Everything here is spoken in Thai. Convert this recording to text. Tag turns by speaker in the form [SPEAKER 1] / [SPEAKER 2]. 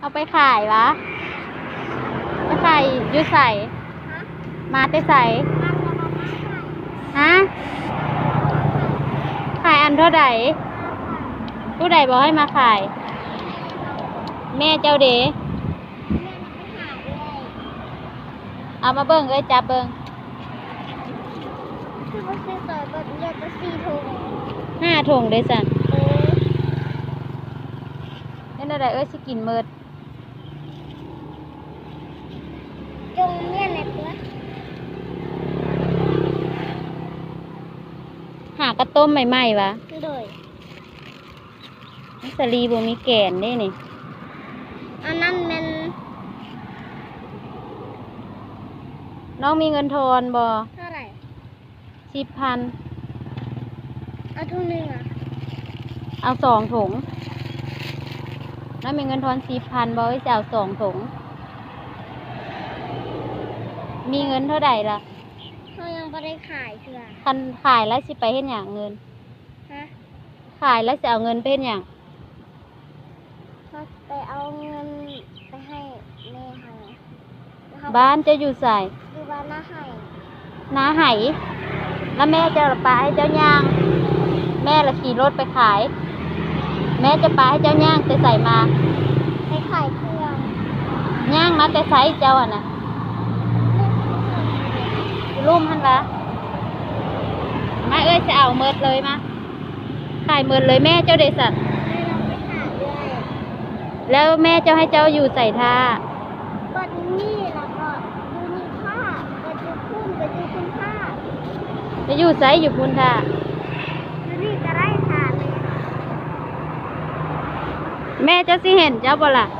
[SPEAKER 1] เอาไปขายวะไปขายอยูใส่ มาแต่ใส่ ฮะ ขายอันเท่าไหร่ผู้ใดบอกให้มาขาย แม่เจ้าเด๋เอามาเบิ่งเอ้ยจับเบิ่ง
[SPEAKER 2] คือว่าซื้อต่อยแบบเลือดก็สี่ถุง
[SPEAKER 1] ห้าถุงเด้อสัน
[SPEAKER 2] เออ
[SPEAKER 1] นี่นอะไรเอ้ยสิกินเมิด
[SPEAKER 2] จงเนี่ยนะตัว
[SPEAKER 1] หากระต้มใหม่ๆวะ
[SPEAKER 2] โดย
[SPEAKER 1] สลีบ่มีแกนได้นี่
[SPEAKER 2] อันนั้นมัน
[SPEAKER 1] น้องมีเงินทอนบ่
[SPEAKER 2] เท่าไหร่
[SPEAKER 1] สิบพัน
[SPEAKER 2] เอาถุงหนึ่งอะ
[SPEAKER 1] เอาสองถุงน้องมีเงินทอนสิบพันบ่ไว้จะเอาสองถุงมีเงินเท่าไหร่ล่ะ
[SPEAKER 2] เขายังไม่ได้ขายเถื่อ
[SPEAKER 1] คันขายแล้วสิไปเฮ็ดหยังเงิน
[SPEAKER 2] ฮะ
[SPEAKER 1] ขายแล้วสิเอาเงินไปเฮ็ดหยัง
[SPEAKER 2] เขาไปเอาเงินไปให้แม่เขาแล้วเข
[SPEAKER 1] บ้านจะอยู่ใส่
[SPEAKER 2] อยู่บ้านน้าให้
[SPEAKER 1] นาไหแล้วแม่จะปลาให้เจ้าย่าง แม่ละขี่รถไปขาย แม่จะปลาให้เจ้าย่างแต่ใส่มา
[SPEAKER 2] ไปขายเครื่อง
[SPEAKER 1] ย่างมาแต่ใส่เจ้าอะนะ รุ่มหันวะมาเอ้ยจะเอาเมิดเลยมาขายเมิดเลยแม่เจ้าเดสัตว์
[SPEAKER 2] แม่เราไปหาด้วย
[SPEAKER 1] แล้วแม่เจ้าให้เจ้าอยู่ใส่ท่า
[SPEAKER 2] บัดนี้แล้วก็ดูนี่ผ้าบัดดูคุ้มบัดดูคุณผ้า
[SPEAKER 1] จะอยู่ใส่อยู่พุนท่า
[SPEAKER 2] ดูนี่ก็ได้ค่ะเลย
[SPEAKER 1] แม่เจ้าสิเห็นเจ้าบ่ล่ะ
[SPEAKER 2] เ